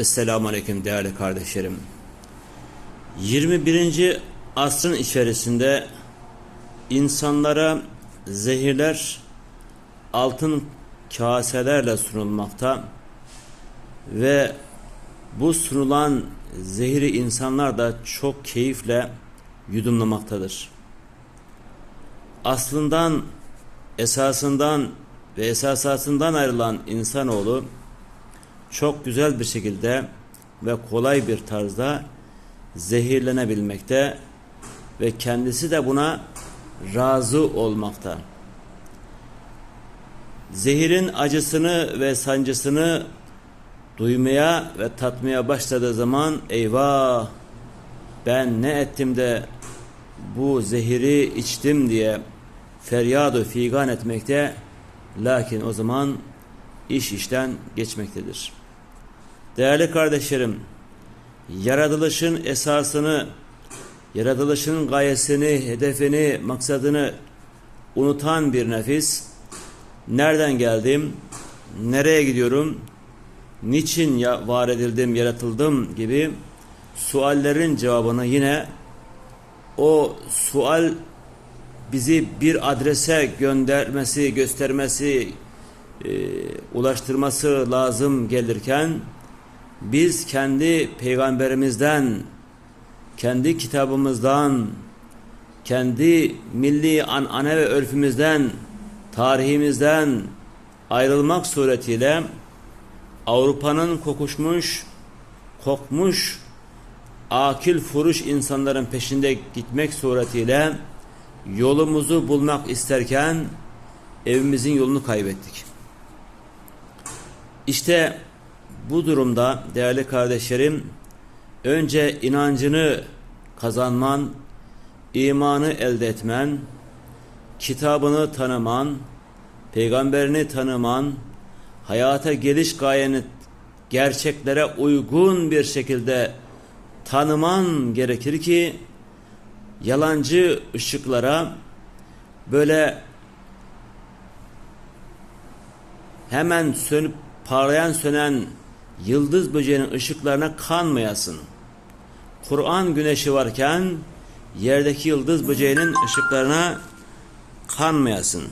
Esselamu Aleyküm değerli kardeşlerim. 21. asrın içerisinde insanlara zehirler altın kaselerle sunulmakta ve bu sunulan zehri insanlar da çok keyifle yudumlamaktadır. Aslından, esasından ve esasatından ayrılan insanoğlu çok güzel bir şekilde ve kolay bir tarzda zehirlenebilmekte ve kendisi de buna razı olmakta. Zehirin acısını ve sancısını duymaya ve tatmaya başladığı zaman eyvah ben ne ettim de bu zehiri içtim diye feryadu figan etmekte lakin o zaman iş işten geçmektedir. Değerli kardeşlerim, yaratılışın esasını, yaratılışın gayesini, hedefini, maksadını unutan bir nefis, nereden geldim, nereye gidiyorum, niçin ya var edildim, yaratıldım gibi suallerin cevabını yine o sual bizi bir adrese göndermesi, göstermesi, e, ulaştırması lazım gelirken biz kendi peygamberimizden, kendi kitabımızdan, kendi milli anane ve örfümüzden, tarihimizden ayrılmak suretiyle Avrupa'nın kokuşmuş, kokmuş, akil furuş insanların peşinde gitmek suretiyle yolumuzu bulmak isterken evimizin yolunu kaybettik. İşte bu durumda değerli kardeşlerim önce inancını kazanman, imanı elde etmen, kitabını tanıman, peygamberini tanıman, hayata geliş gayeni gerçeklere uygun bir şekilde tanıman gerekir ki yalancı ışıklara böyle hemen sönüp parlayan sönen yıldız böceğinin ışıklarına kanmayasın. Kur'an güneşi varken yerdeki yıldız böceğinin ışıklarına kanmayasın.